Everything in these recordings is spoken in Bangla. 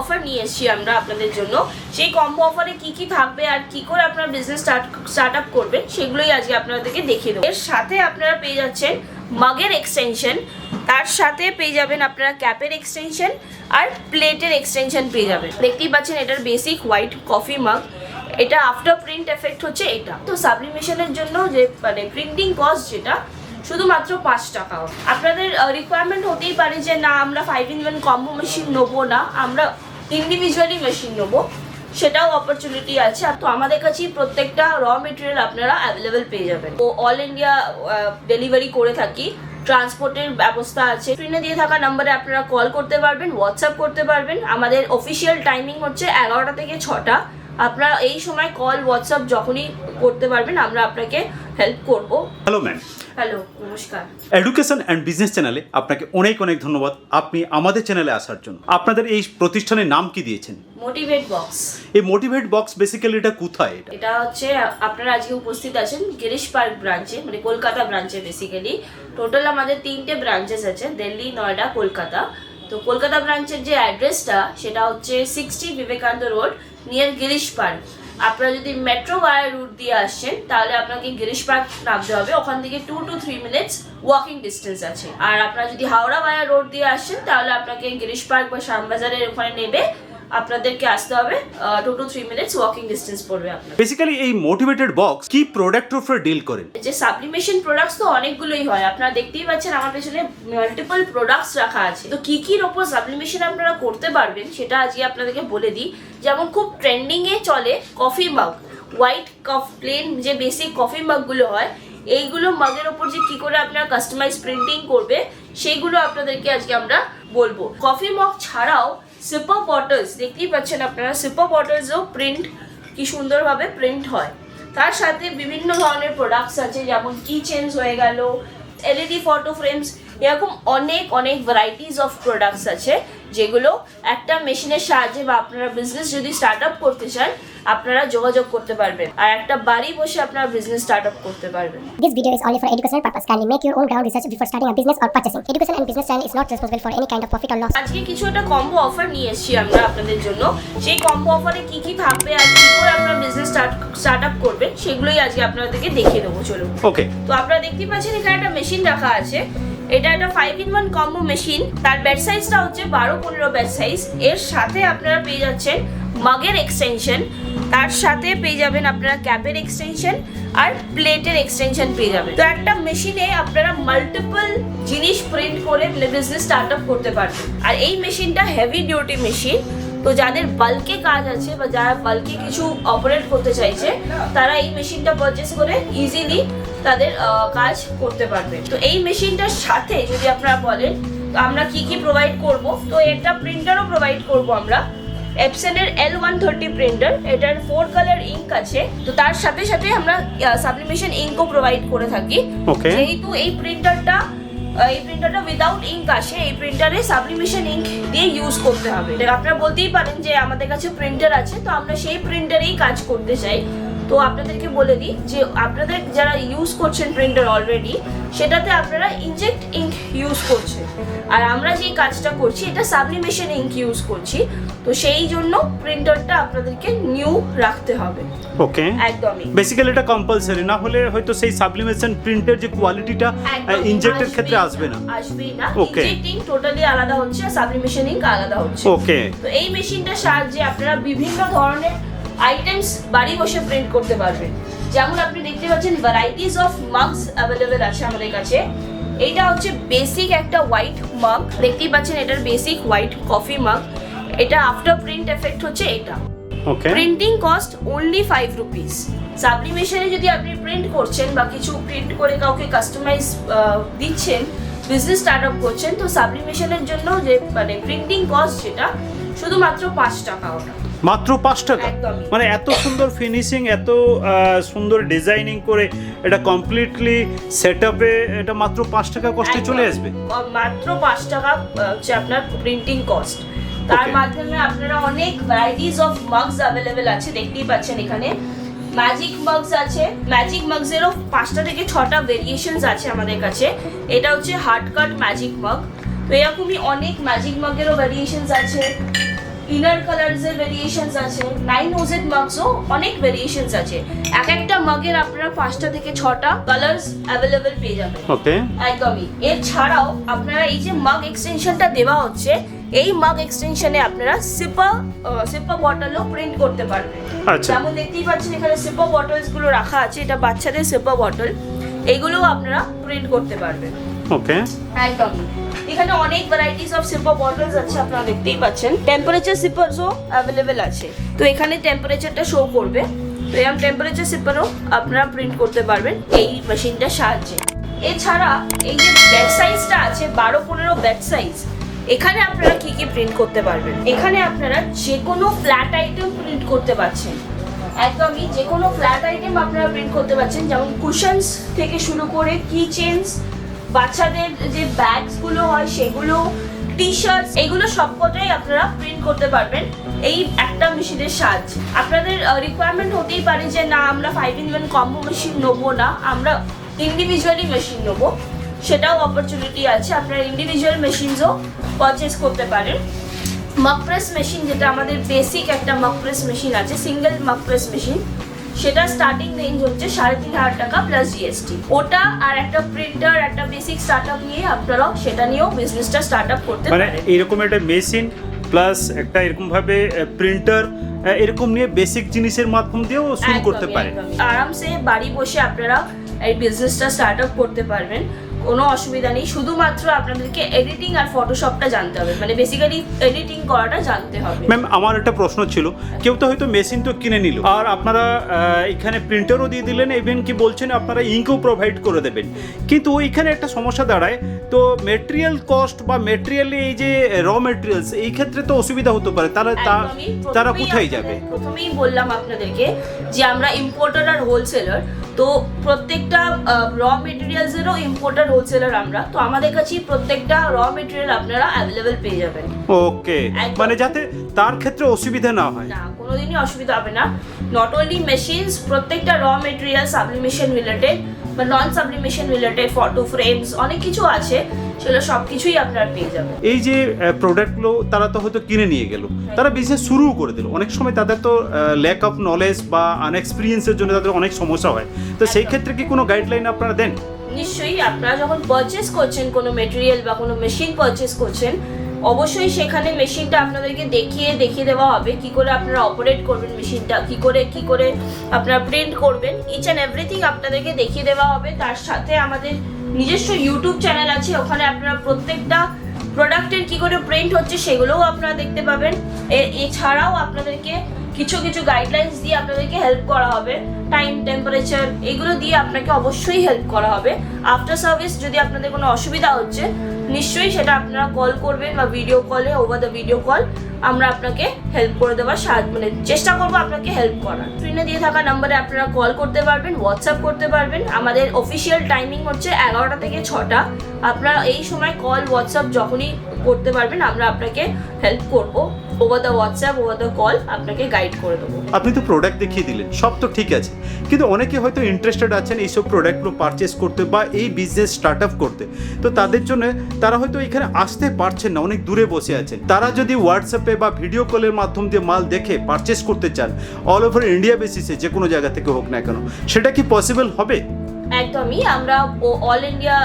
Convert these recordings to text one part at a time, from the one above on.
অফার নিয়ে এসেছি আমরা আপনাদের জন্য। সেই কম্বো অফারে কি কি থাকবে আর কি করে আপনারা বিজনেস স্টার্ট স্টার্ট আপ করবেন, সেগুলোই আজকে আপনাদেরকে দেখিয়ে দেবো। এর সাথে আপনারা পেয়ে যাচ্ছেন মাগের এক্সটেনশন তার সাথে পেয়ে যাবেন আপনারা ক্যাপের এক্সটেনশন আর প্লেটের এক্সটেনশন পেয়ে যাবেন। দেখতেই পাচ্ছেন এটার বেসিক হোয়াইট কফি মাগ এটা আফটার প্রিন্ট এফেক্ট হচ্ছে এটা। তো সাবলিমেশনের জন্য যে মানে প্রিন্টিং কস্ট যেটা, শুধুমাত্র পাঁচ টাকা। আপনাদের রিকোয়ারমেন্ট হতেই পারে যে, না, আমরা five in one combo machine নেব না। আমরা ইন্ডিভিজুয়ালি মেশিন নেব। সেটাও অপরচুনিটি আছে। তো আমাদের কাছেই প্রত্যেকটা র মেটেরিয়াল আপনারা অ্যাভেলেবেল পেয়ে যাবেন। তো অল ইন্ডিয়া ডেলিভারি করে থাকি। ট্রান্সপোর্টের ব্যবস্থা আছে। স্ক্রিনে দিয়ে থাকা নাম্বারে আপনারা কল করতে পারবেন হোয়াটসঅ্যাপ করতে পারবেন। আমাদের অফিসিয়াল টাইমিং হচ্ছে এগারোটা থেকে ছটা। আপনারা এই সময় কল হোয়াটসঅ্যাপ যখনই করতে পারবেন, আমরা আপনাকে হেল্প করব। হ্যালো ম্যাম হ্যালো নমস্কার। এডুকেশন অ্যান্ড বিজনেস চ্যানেলে আপনাকে অনেক অনেক ধন্যবাদ। আপনি আমাদের চ্যানেলে আসার জন্য। আপনাদের এই প্রতিষ্ঠানের নাম কি দিয়েছেন? মোটিভেট বক্স এই মোটিভেট বক্স বেসিক্যালি এটা কোথায় এটা? এটা হচ্ছে আপনারা আজকে উপস্থিত আছেন গিরিশ পার্ক ব্রাঞ্চে মানে কলকাতা ব্রাঞ্চে বেসিক্যালি টোটাল আমাদের তিনটে ব্রাঞ্চেস আছে দিল্লি নয়ডা কলকাতা। তো কলকাতা ব্রাঞ্চের যে অ্যাড্রেসটা সেটা হচ্ছে sixty Vivekananda road near Girish park. আপনারা যদি মেট্রো ওয়ার রুট দিয়ে আসছেন তাহলে আপনাকে গিরিশ পার্ক নামতে হবে। ওখান থেকে two to three minutes walking distance আছে। আর আপনারা যদি হাওড়া ওয়ার রোড দিয়ে আসছেন তাহলে আপনাকে গিরিশ পার্ক বা শ্যামবাজারের ওখানে নেবে আপনাদেরকে আসতে হবে two to three minutes walking distance পড়বে আপনার। বেসিক্যালি এই মোটিভেটেড বক্স কি প্রোডাক্টের উপরে ডিল করেন যে সাপ্লিমেশন প্রোডাক্টস তো অনেকগুলোই হয় আপনারা দেখতেই পাচ্ছেন আমার পেছনে মাল্টিপল প্রোডাক্টস রাখা আছে। তো কি কির ওপর সাপ্লিমেশন আপনারা করতে পারবেন সেটা আজকে আপনাদেরকে বলে দিই। যেমন খুব ট্রেন্ডিং এ চলে কফি মাগ হোয়াইট কফ প্লেন যে বেসিক কফি মাগগুলো হয় এইগুলো মাগের ওপর যে কি করে আপনারা কাস্টমাইজ প্রিন্টিং করবে সেইগুলো আপনাদেরকে আজকে আমরা বলব। কফি মগ ছাড়াও সিপার বটলস দেখতেই পাচ্ছেন আপনারা সুপার বটলসও প্রিন্ট কি সুন্দরভাবে প্রিন্ট হয়। তার সাথে বিভিন্ন ধরনের প্রোডাক্টস আছে, যেমন কি চেঞ্জ হয়ে গেল এলইডি ফটো ফ্রেমস এরকম অনেক অনেক ভ্যারাইটিস অফ প্রোডাক্টস আছে। যেগুলো একটা মেশিনের সাহায্যে বা আপনারা বিজনেস যদি স্টার্ট আপ করতে চান আপনারা যোগাযোগ করতে পারবেন। আর একটা বাড়ি বসে আপনারা বিজনেস স্টার্ট আপ করতে পারবেন। This video is only for educational purpose. Kindly make your own ground research before starting a business or purchasing. Education and Business Channel is not responsible for any kind of profit or loss. আজকে কিছু একটা কম্বো অফার নিয়ে এসেছি আমরা আপনাদের জন্য। সেই কম্বো অফারে কি কি থাকবে আর কি করে আপনারা বিজনেস স্টার্ট স্টার্ট আপ করবেন সেগুলোই আজকে আপনাদেরকে দেখিয়ে দেবো। চলুন। ওকে তো আপনারা দেখতে পাচ্ছেন এখানে একটা মেশিন রাখা আছে। এটা একটা five in one combo machine তার বেড সাইজটা হচ্ছে বারো পনেরো বেড সাইজ এর সাথে আপনারা পেয়ে যাচ্ছেন মাগের এক্সটেনশন তার সাথে পেয়ে যাবেন আপনারা ক্যাপের এক্সটেনশন আর প্লেটের এক্সটেনশন পেয়ে যাবেন। তো একটা মেশিনে আপনারা মাল্টিপল জিনিস প্রিন্ট করে বিজনেস স্টার্ট আপ করতে পারবেন। আর এই মেশিনটা হেভি ডিউটি মেশিন তো যাদের বাল্কে কাজ আছে বা যারা বাল্কে কিছু অপারেট করতে চাইছে, তারা এই মেশিনটা পারচেস করে ইজিলি তাদের কাজ করতে পারবে। তো এই মেশিনটার সাথে যদি আপনারা বলেন আমরা কি কি প্রোভাইড করব? তো এটা প্রিন্টারও প্রোভাইড করব আমরা। এপসেনের এল ওয়ান থার্টি প্রিন্টার এটার ফোর কালার ইঙ্ক আছে। তো তার সাথে সাথে আমরা সাবলিমেশন ইঙ্কও প্রোভাইড করে থাকি। যেহেতু এই প্রিন্টারটা এই প্রিন্টারটা উইদাউট ইঙ্ক আসে এই প্রিন্টারে সাবলিমেশন ইঙ্ক দিয়ে ইউজ করতে হবে। আপনারা বলতেই পারেন যে আমাদের কাছে প্রিন্টার আছে তো আমরা সেই প্রিন্টারেই কাজ করতে চাই। তো আপনাদেরকে বলে দিই যে আপনাদের যারা ইউজ করছেন প্রিন্টার অলরেডি সেটাতে আপনারা ইনজেক্ট ইঙ্ক ইউজ করছেন। আর আমরা যে কাজটা করছি এটা সাবলিমেশন ইঙ্ক ইউজ করছি। তো সেই জন্য প্রিন্টারটা আপনাদেরকে নিউ রাখতে হবে। ওকে একদমই। বেসিক্যালি এটা কম্পালসারি না হলে হয়তো সেই সাবলিমেশন প্রিন্টের যে কোয়ালিটিটা ইনজেক্টের ক্ষেত্রে আসবে না। আসবেই না। Okay. ইনজেক্টিং টোটালি আলাদা হচ্ছে আর সাবলিমেশন ইঙ্ক আলাদা হচ্ছে। ওকে তো এই মেশিনটার সাহায্যে আপনারা বিভিন্ন ধরনের আইটেমস বাড়ি বসে প্রিন্ট করতে পারবেন। যেমন আপনি দেখতে পাচ্ছেন ভ্যারাইটিস অফ মাগস অ্যাভেলেবেল আছে আমাদের কাছে। এইটা হচ্ছে বেসিক একটা হোয়াইট মাগ দেখতেই পাচ্ছেন এটার বেসিক হোয়াইট কফি মাগ এটা আফটার প্রিন্ট এফেক্ট হচ্ছে এটা। Printing cost only five rupees সাবলিমেশনে যদি আপনি প্রিন্ট করছেন বা কিছু প্রিন্ট করে কাউকে কাস্টমাইজ দিচ্ছেন বিজনেস স্টার্ট আপ করছেন তো সাবলিমেশনের জন্য যে মানে প্রিন্টিং কস্ট যেটা শুধুমাত্র পাঁচ টাকা ওটা। মাত্র পাঁচ টাকা? মানে এত সুন্দর ফিনিশিং এত সুন্দর ডিজাইনিং করে এটা কমপ্লিটলি সেট আপে এটা মাত্র পাঁচ টাকা কষ্টে চলে আসবে? মাত্র পাঁচ টাকা হচ্ছে আপনার প্রিন্টিং কস্ট তার মাধ্যমে আপনারা অনেক ভ্যারাইটিস অফ মাগস অ্যাভেলেবেল আছে দেখতেই পাচ্ছেন এখানে। ম্যাজিক মাগস আছে। ম্যাজিক মাগসেরও পাঁচটা থেকে ছটা ভেরিয়েশনস আছে আমাদের কাছে। এটা হচ্ছে হার্ড কাট ম্যাজিক মাগ তো এরকমই অনেক ম্যাজিক মাগেরও ভেরিয়েশনস আছে। ইনার কালারস এর ভেরিয়েশনস আছে নাইন ওজেড মাগসও অনেক ভেরিয়েশনস আছে। এক একটা মাগের আপনারা পাঁচটা থেকে ছটা কালার্স অ্যাভেলেবেল পেয়ে যাবেন। ওকে একদমই। এছাড়াও আপনারা এই যে মাগ এক্সটেনশনটা দেওয়া হচ্ছে এই মাগ এক্সটেনশনে আপনারা সিপা সিপা বটলও প্রিন্ট করতে পারবেন। আচ্ছা। যেমন দেখতেই পাচ্ছেন এখানে সিপা বটলসগুলো রাখা আছে এটা বাচ্চাদের সিপা বটল এগুলোও আপনারা প্রিন্ট করতে পারবেন। ওকে একদমই। এখানে অনেক ভ্যারাইটিস অফ সিপার বটলস আছে, আপনারা দেখতেই পাচ্ছেন। টেম্পারেচার সিপারসও অ্যাভেলেবেল আছে। তো এখানে টেম্পারেচারটা শো করবে। তো এরকম টেম্পারেচার সিপারও আপনারা প্রিন্ট করতে পারবেন এই মেশিনটার সাহায্যে। এছাড়া এই যে ব্যাট সাইজটা আছে, বারো পনেরো ব্যাট সাইজ এখানে আপনারা কি কি প্রিন্ট করতে পারবেন? এখানে আপনারা যে কোনো ফ্ল্যাট আইটেম প্রিন্ট করতে পারছেন। একদমই যে কোনো ফ্ল্যাট আইটেম আপনারা প্রিন্ট করতে পারছেন, যেমন কুশনস থেকে শুরু করে কি চেনস বাচ্চাদের যে ব্যাগসগুলো হয়, সেগুলো টি শার্ট এগুলো সবকটাই আপনারা প্রিন্ট করতে পারবেন। এই একটা মেশিনের সাহায্যে। আপনাদের রিকোয়ারমেন্ট হতেই পারে যে, না, আমরা five in one combo machine নেব না। আমরা ইন্ডিভিজুয়ালি মেশিন নেব। সেটাও অপরচুনিটি আছে। আপনারা ইন্ডিভিজুয়াল মেশিনসও পারচেস করতে পারেন। মক প্রেস মেশিন যেটা আমাদের বেসিক একটা মক প্রেস মেশিন আছে সিঙ্গেল মক প্রেস মেশিন সেটা স্টার্টিং রেঞ্জ হচ্ছে সাড়ে তিন হাজার টাকা প্লাস জিএসটি ওটা আর একটা প্রিন্টার একটা বেসিক স্টার্ট আপ নিয়ে আপনারাও সেটা নিয়েও বিজনেসটা স্টার্ট আপ করতে মানে পারেন। এরকম একটা মেশিন প্লাস একটা এরকম ভাবে প্রিন্টার এরকম নিয়ে বেসিক জিনিসের মাধ্যম দিয়েও শুরু করতে পারেন। পারে। আরামসে বাড়ি বসে আপনারা এই বিজনেসটা স্টার্ট আপ করতে পারবেন। কোনো অসুবিধা নেই। শুধুমাত্র আপনাদেরকে এডিটিং আর ফটোশপটা জানতে হবে। মানে বেসিক্যালি এডিটিং করাটা জানতে হবে। ম্যাম আমার একটা প্রশ্ন ছিল। কেউ তো হয়তো মেশিন তো কিনে নিল। আর আপনারা এখানে প্রিন্টারও দিয়ে দিলেন ইভেন কি বলছেন আপনারা ইঙ্কও প্রোভাইড করে দেবেন। কিন্তু ওইখানে একটা সমস্যা দাঁড়ায়। তো মেটেরিয়াল কস্ট বা মেটেরিয়াল এই যে র মেটেরিয়ালস এই ক্ষেত্রে তো অসুবিধা হতে পারে। তারা তা- তারা কোথায় যাবে? প্রথমেই বললাম আপনাদেরকে যে আমরা ইম্পোর্টার আর হোলসেলার তো প্রত্যেকটা র মেটেরিয়ালসেরও ইম্পোর্টার হোলসেলার আমরা তো আমাদের কাছেই প্রত্যেকটা র মেটেরিয়াল আপনারা অ্যাভেলেবেল পেয়ে যাবেন। ওকে মানে যাতে তার ক্ষেত্রে অসুবিধা না হয়। না কোনোদিনই অসুবিধা হবে না। নট অনলি মেশিনস প্রত্যেকটা র মেটেরিয়াল সাবলিমেশন রিলেটেড বা non sublimation related photo frames অনেক কিছু আছে সেগুলো সব কিছুই আপনারা পেয়ে যাবেন। এই যে প্রোডাক্টগুলো তারা তো হয়তো কিনে নিয়ে গেল। তারা বিজনেস শুরু করে দিল। অনেক সময় তাদের তো ল্যাক অফ নলেজ বা আনএক্সপিরিয়েন্সের জন্য তাদের অনেক সমস্যা হয়। তো সেই ক্ষেত্রে কি কোনো গাইডলাইন আপনারা দেন? নিশ্চয়ই আপনারা যখন পারচেস করছেন কোনো মেটেরিয়াল বা কোনো মেশিন পারচেস করছেন, অবশ্যই সেখানে মেশিনটা আপনাদেরকে দেখিয়ে দেখিয়ে দেওয়া হবে, কি করে আপনারা অপারেট করবেন মেশিনটা কি করে কি করে আপনারা প্রিন্ট করবেন। ইচ অ্যান্ড এভরিথিং আপনাদেরকে দেখিয়ে দেওয়া হবে। তার সাথে আমাদের নিজস্ব ইউটিউব চ্যানেল আছে, ওখানে আপনারা প্রত্যেকটা প্রোডাক্টের কি করে প্রিন্ট হচ্ছে সেগুলোও আপনারা দেখতে পাবেন। এছাড়াও আপনাদেরকে কিছু কিছু গাইডলাইন্স দিয়ে আপনাদেরকে হেল্প করা হবে। টাইম টেম্পারেচার এগুলো দিয়ে আপনাকে অবশ্যই হেল্প করা হবে। আফটার সার্ভিস যদি আপনাদের কোনো অসুবিধা হচ্ছে, নিশ্চয়ই সেটা আপনারা কল করবেন বা ভিডিও কলে ওভার দ্য ভিডিও কল আমরা আপনাকে হেল্প করে দেওয়ার সাহায্য মানে চেষ্টা করব আপনাকে হেল্প করার। স্ক্রিনে দিয়ে থাকা নাম্বারে আপনারা কল করতে পারবেন হোয়াটসঅ্যাপ করতে পারবেন। আমাদের অফিসিয়াল টাইমিং হচ্ছে এগারোটা থেকে ছটা। আপনারা এই সময় কল হোয়াটসঅ্যাপ যখনই করতে পারবেন, আমরা আপনাকে হেল্প করব। Over the WhatsApp over the call আপনাকে গাইড করে দেবো। আপনি তো প্রোডাক্ট দেখিয়ে দিলেন, সব তো ঠিক আছে। কিন্তু অনেকে হয়তো ইন্টারেস্টেড আছেন এইসব প্রোডাক্টগুলো পারচেস করতে বা এই বিজনেস স্টার্ট আপ করতে। তো তাদের জন্য তারা হয়তো এখানে আসতে পারছেন না, অনেক দূরে বসে আছেন। তারা যদি হোয়াটসঅ্যাপে বা ভিডিও কলের মাধ্যম দিয়ে মাল দেখে পারচেস করতে চান অল ওভার ইন্ডিয়া বেসিসে যে কোনো জায়গা থেকে হোক না কেন, সেটা কি পসিবল হবে? একদমই, আমরা অল ইন্ডিয়া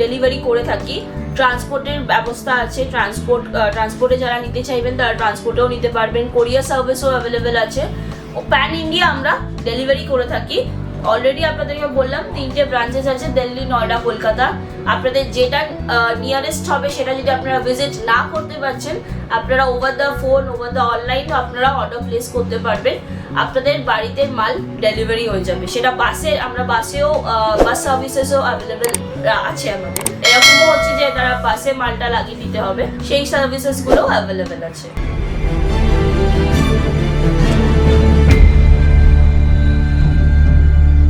ডেলিভারি করে থাকি। ট্রান্সপোর্টের ব্যবস্থা আছে ট্রান্সপোর্ট ট্রান্সপোর্টে যারা নিতে চাইবেন, তারা ট্রান্সপোর্টেও নিতে পারবেন। কোরিয়ার সার্ভিসও অ্যাভেলেবেল আছে। প্যান ইন্ডিয়া আমরা ডেলিভারি করে থাকি। অলরেডি আপনাদেরকে বললাম, তিনটে ব্রাঞ্চেস আছে, দিল্লি, নয়ডা, কলকাতা। আপনাদের যেটা নিয়ারেস্ট হবে, সেটা যদি আপনারা ভিজিট না করতে পারছেন, আপনারা over the phone over the online আপনারা অর্ডার প্লেস করতে পারবেন। আপনাদের বাড়িতে মাল ডেলিভারি হয়ে যাবে। সেটা বাসে আমরা বাসেও বাস সার্ভিসেসও অ্যাভেলেবেল আছে আমাদের। এরকমও হচ্ছে যে তারা বাসে মালটা লাগিয়ে দিতে হবে, সেই সার্ভিসেসগুলোও অ্যাভেলেবেল আছে।